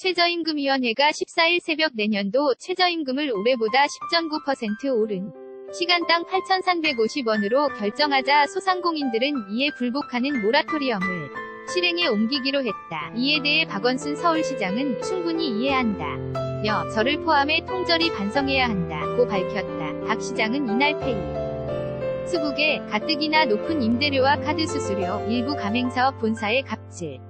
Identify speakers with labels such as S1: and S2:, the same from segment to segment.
S1: 최저임금위원회가 14일 새벽 내년도 최저임금을 올해보다 10.9% 오른 시간당 8,350원으로 결정하자 소상공인들은 이에 불복하는 모라토리엄을 실행에 옮기기로 했다. 이에 대해 박원순 서울시장은 충분히 이해한다. 며 저를 포함해 통절이 반성해야 한다 고 밝혔다. 박 시장은 이날 페이 수국에 가뜩이나 높은 임대료와 카드 수수료, 일부 가맹사업 본사의 갑질,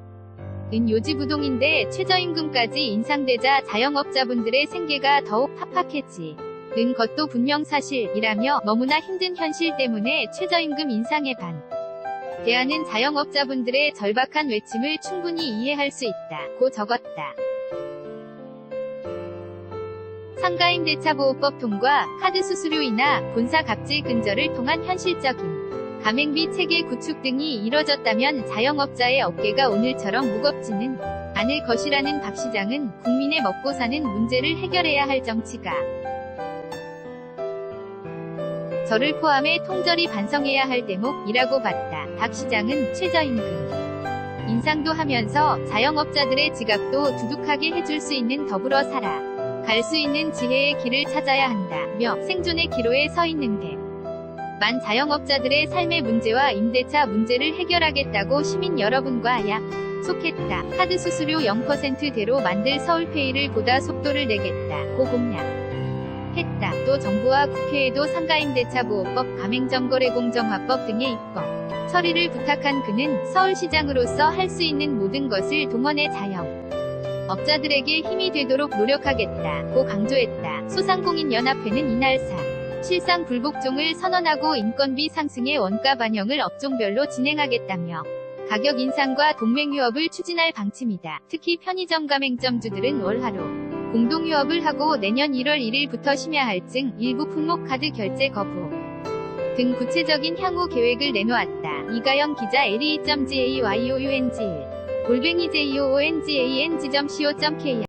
S1: 은 요지부동인데 최저임금까지 인상되자 자영업자분들의 생계가 더욱 팍팍해지. 는 것도 분명 사실이라며 너무나 힘든 현실 때문에 최저임금 인상에 반. 대안은 자영업자분들의 절박한 외침을 충분히 이해할 수 있다. 고 적었다. 상가임대차보호법 통과, 카드 수수료 인하, 본사 갑질 근절을 통한 현실적인 가맹비 체계 구축 등이 이뤄졌다면 자영업자의 어깨가 오늘처럼 무겁지는 않을 것이라는 박 시장은 국민의 먹고 사는 문제를 해결해야 할 정치가 저를 포함해 통절이 반성해야 할 대목이라고 봤다. 박 시장은 최저임금 인상도 하면서 자영업자들의 지갑도 두둑하게 해줄 수 있는 더불어 살아 갈 수 있는 지혜의 길을 찾아야 한다며 생존의 기로에 서 있는데 만 자영업자들의 삶의 문제와 임대차 문제를 해결하겠다고 시민 여러분과 약속했다. 카드 수수료 0%대로 만들 서울페이를 보다 속도를 내겠다. 고 공약. 했다. 또 정부와 국회에도 상가임대차 보호법, 가맹점거래 공정화법 등의 입법 처리를 부탁한 그는 서울시장으로서 할 수 있는 모든 것을 동원해 자영 업자들에게 힘이 되도록 노력하겠다. 고 강조했다. 소상공인연합회는 이날 사 실상 불복종을 선언하고 인건비 상승의 원가 반영을 업종별로 진행하겠다며 가격 인상과 동맹유업을 추진할 방침이다. 특히 편의점 가맹점주들은 월 하루 공동유업을 하고 내년 1월 1일부터 심야 할증, 일부 품목 카드 결제 거부 등 구체적인 향후 계획을 내놓았다. 이가영 기자 le.gayoung 골뱅이 joongang.co.kr